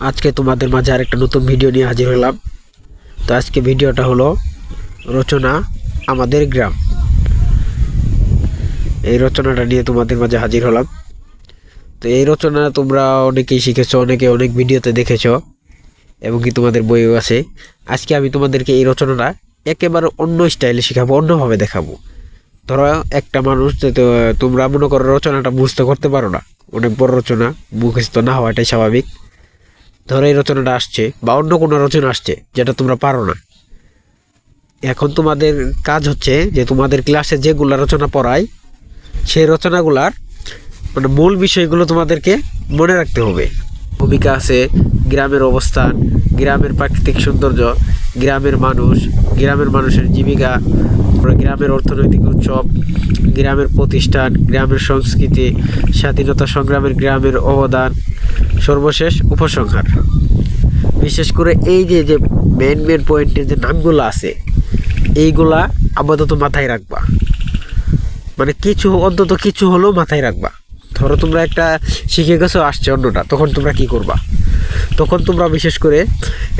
আজকে তোমাদের মাঝে আরেকটা নতুন ভিডিও নিয়ে হাজির হলাম। তো আজকে ভিডিওটা হলো রচনা আমাদের গ্রাম। এই রচনাটা নিয়ে তোমাদের মাঝে হাজির হলাম। তো এই রচনা তোমরা অনেকেই শিখেছো, অনেকে অনেক ভিডিওতে দেখেছ, এবং কি তোমাদের বইও আছে। আজকে আমি তোমাদেরকে এই রচনাটা একেবারে অন্য স্টাইলে শেখাবো, অন্যভাবে দেখাবো। ধরো একটা মানুষ তোমরা মনে করো রচনাটা বুঝতে করতে পারো না। অনেক বড় রচনা, মুখস্থ না হওয়াটাই স্বাভাবিক। ধরো এই রচনাটা আসছে বা অন্য কোনো রচনা আসছে যেটা তোমরা পারো না। এখন তোমাদের কাজ হচ্ছে যে তোমাদের ক্লাসে যেগুলো রচনা পড়ায়, সেই রচনাগুলার মানে মূল বিষয়গুলো তোমাদেরকে মনে রাখতে হবে। ভূমিকা আছে, গ্রামের অবস্থান, গ্রামের প্রাকৃতিক সৌন্দর্য গ্রামের মানুষ, গ্রামের মানুষের জীবিকা গ্রামের অর্থনৈতিক উৎসব, গ্রামের প্রতিষ্ঠান, গ্রামের সংস্কৃতি, স্বাধীনতা সংগ্রামের গ্রামের অবদান, সর্বশেষ উপসংহার। বিশেষ করে এই যে যে মেন মেন পয়েন্টের যে নামগুলো আছে, এইগুলা আপাতত মাথায় রাখবা। মানে কিছু, অন্তত কিছু হলেও মাথায় রাখবা। ধরো তোমরা একটা শিখে গেছো, আসছে অন্যটা, তখন তোমরা কি করবা? তখন তোমরা বিশেষ করে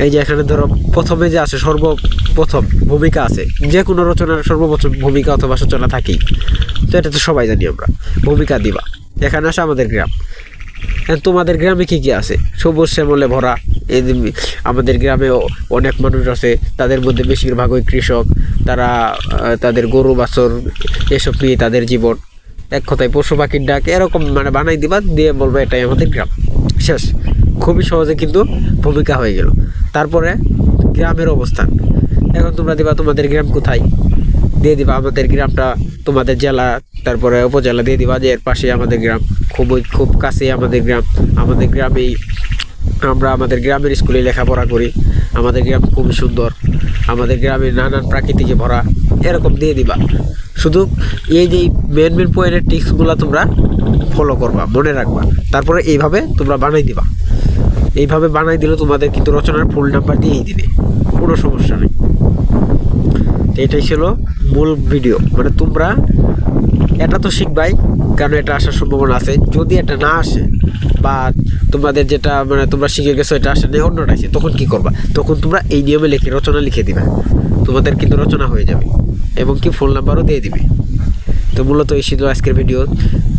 এই যে এখানে ধরো প্রথমে যে আছে সর্বপ্রথম ভূমিকা আছে, যে কোনো রচনার সর্বপ্রথম ভূমিকা অথবা সূচনা থাকেই। তো এটা তো সবাই জানি আমরা, ভূমিকা দিবা। এখানে আসে আমাদের গ্রাম। এখন তোমাদের গ্রামে কি কি আছে? সবুজ শ্যামলে ভরা, এই আমাদের গ্রামে অনেক মানুষ আছে, তাদের মধ্যে বেশিরভাগই কৃষক, তারা তাদের গরু, বাছর, এসব নিয়ে তাদের জীবন। এক কথায় পশু পাখির ডাক এরকম মানে বানাই দিবা, দিয়ে বলব এটাই আমাদের গ্রাম। শেষ। খুবই সহজে কিন্তু ভূমিকা হয়ে গেল। তারপরে গ্রামের অবস্থান। এখন তোমরা দিবা তোমাদের গ্রাম কোথায়? দিয়ে দিবা আমাদের গ্রামটা তোমাদের জেলা, তারপরে উপজেলা দিয়ে দিবা যে এর পাশে আমাদের গ্রাম। খুবই খুব কাছে আমাদের গ্রাম। আমাদের গ্রামেই আমরা আমাদের গ্রামের স্কুলে লেখাপড়া করি। আমাদের গ্রাম খুবই সুন্দর। আমাদের গ্রামে নানান প্রাকৃতিকে ভরা। এরকম দিয়ে দিবা। শুধু এই যে মেন মেন পয়েন্টের টিক্সগুলো তোমরা ফলো করবা, মনে রাখবা। তারপরে এইভাবে তোমরা বানাই দিবা। এইভাবে বানাই দিলে তোমাদের কিন্তু রচনার ফুল নাম্বার দিয়েই দিবে। কোনো সমস্যা নেই। তো এটাই ছিল মূল ভিডিও মানে তোমরা এটা তো শিখবাই কারণ এটা আসার সম্ভাবনা আছে। যদি এটা না আসে বা তোমাদের যেটা মানে তোমরা শিখে গেছো এটা আসে না অন্যটা আসে তখন কি করবা? তখন তোমরা এই নিয়মে লিখে, রচনা লিখে দিবে। তোমাদের কিন্তু রচনা হয়ে যাবে এবং কি ফোন নাম্বারও দিয়ে দিবে। তো মূলত এই ছিল আজকের ভিডিও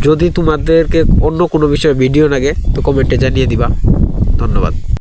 যদি তোমাদেরকে অন্য কোনো বিষয়ে ভিডিও লাগে, তো কমেন্টে জানিয়ে দিবা। ধন্যবাদ।